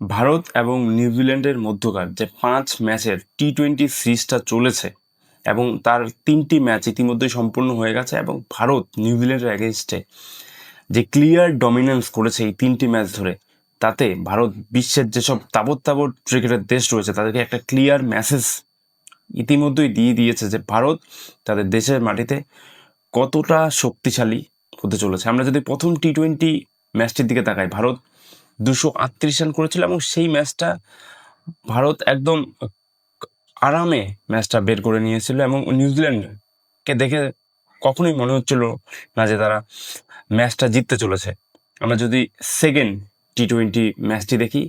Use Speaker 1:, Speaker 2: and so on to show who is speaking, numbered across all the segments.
Speaker 1: ভারত এবং নিউজিল্যান্ডের মধ্যকার যে পাঁচ ম্যাচের টি টোয়েন্টি সিরিজটা চলেছে এবং তার তিনটি ম্যাচ ইতিমধ্যেই সম্পূর্ণ হয়ে গেছে এবং ভারত নিউজিল্যান্ডের অ্যাগেনস্টে যে ক্লিয়ার ডমিনেন্স করেছে এই তিনটি ম্যাচ ধরে, তাতে ভারত বিশ্বের যেসব তাবৎ তাবৎ ক্রিকেটের দেশ রয়েছে, তাদেরকে একটা ক্লিয়ার মেসেজ ইতিমধ্যেই দিয়ে দিয়েছে যে ভারত তাদের দেশের মাটিতে কতটা শক্তিশালী হতে চলেছে। আমরা যদি প্রথম টি টোয়েন্টি ম্যাচটির দিকে তাকাই, ভারত দুশো আটত্রিশ রান করেছিল এবং সেই ম্যাচটা ভারত একদম আরামে ম্যাচটা বের করে নিয়েছিল এবং নিউজিল্যান্ডকে দেখে কখনোই মনে হচ্ছিল না যে তারা ম্যাচটা জিততে চলেছে। আমরা যদি সেকেন্ড টি টোয়েন্টি ম্যাচটি দেখি,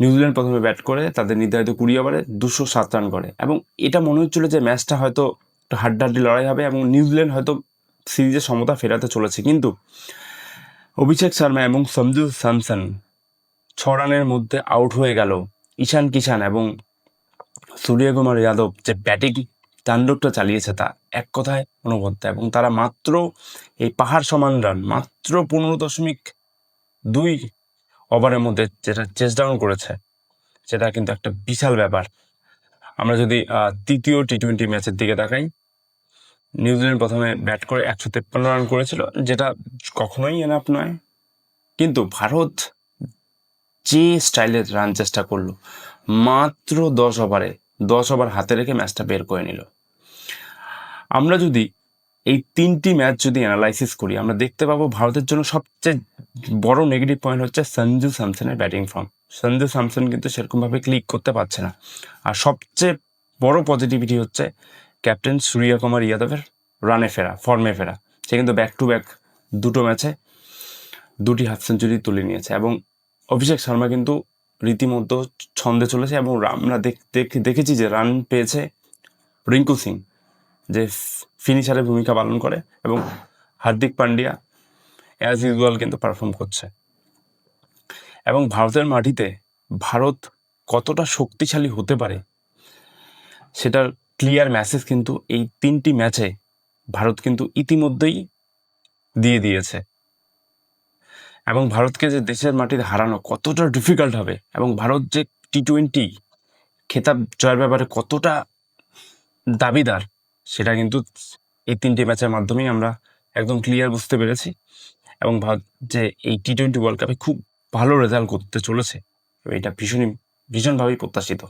Speaker 1: নিউজিল্যান্ড প্রথমে ব্যাট করে, তাদের নির্ধারিত কুড়ি ওভারে দুশো সাত রান করে এবং এটা মনে হচ্ছিল যে ম্যাচটা হয়তো হাড্ডাহাড্ডি লড়াই হবে এবং নিউজিল্যান্ড হয়তো সিরিজে সমতা ফেরাতে চলেছে। কিন্তু অভিষেক শর্মা এবং সঞ্জু স্যামসন ছ রানের মধ্যে আউট হয়ে গেল। ঈশান কিষান এবং সূর্যকুমার যাদব যে ব্যাটিং তাণ্ডবটা চালিয়েছে তা এক কথায় অনবদ্য এবং তারা মাত্র এই পাহাড় সমান রান মাত্র পনেরো দশমিক দুই ওভারের মধ্যে যেটা চেস ডাউন করেছে, সেটা কিন্তু একটা বিশাল ব্যাপার। আমরা যদি তৃতীয় টি টোয়েন্টি ম্যাচের দিকে তাকাই নিউজিল্যান্ড প্রথমে ব্যাট করে একশো তেপ্পান্ন রান করেছিল, যেটা কখনোই এনাফ নয়। কিন্তু ভারত যে স্টাইলের রান চেষ্টা করল, মাত্র দশ ওভারে, দশ ওভার হাতে রেখে ম্যাচটা বের করে নিল। আমরা যদি এই তিনটি ম্যাচ যদি অ্যানালাইসিস করি, আমরা দেখতে পাবো ভারতের জন্য সবচেয়ে বড় নেগেটিভ পয়েন্ট হচ্ছে সঞ্জু স্যামসনের ব্যাটিং ফর্ম সঞ্জু স্যামসন কিন্তু সেরকমভাবে ক্লিক করতে পারছে না। আর সবচেয়ে বড় পজিটিভিটি হচ্ছে ক্যাপ্টেন সূর্যকুমার ইয়াদবের রানে ফেরা ফর্মে ফেরা। সে কিন্তু ব্যাক টু ব্যাক দুটো ম্যাচে দুটি হাফ সেঞ্চুরি তুলে নিয়েছে এবং অভিষেক শর্মা কিন্তু রীতিমতো ছন্দে চলেছে এবং আমরা দেখ- দেখ- দেখেছি যে রান পেয়েছে রিঙ্কু সিং, যে ফিনিশারের ভূমিকা পালন করে এবং হার্দিক পান্ডিয়া অ্যাজ ইউজুয়াল কিন্তু পারফর্ম করছে। এবং ভারতের মাটিতে ভারত কতটা শক্তিশালী হতে পারে সেটার ক্লিয়ার মেসেজ কিন্তু এই তিনটি ম্যাচে ভারত কিন্তু ইতিমধ্যেই দিয়ে দিয়েছে। এবং ভারতকে যে দেশের মাটিতে হারানো কতটা ডিফিকাল্ট হবে এবং ভারত যে টি টোয়েন্টি খেতাব জয়ের ব্যাপারে কতটা দাবিদার, সেটা কিন্তু এই তিনটি ম্যাচের মাধ্যমেই আমরা একদম ক্লিয়ার বুঝতে পেরেছি। এবং ভারত যে এই টি টোয়েন্টি ওয়ার্ল্ড কাপে খুব ভালো রেজাল্ট করতে চলেছে এটা ভীষণই, ভীষণভাবেই প্রত্যাশিত।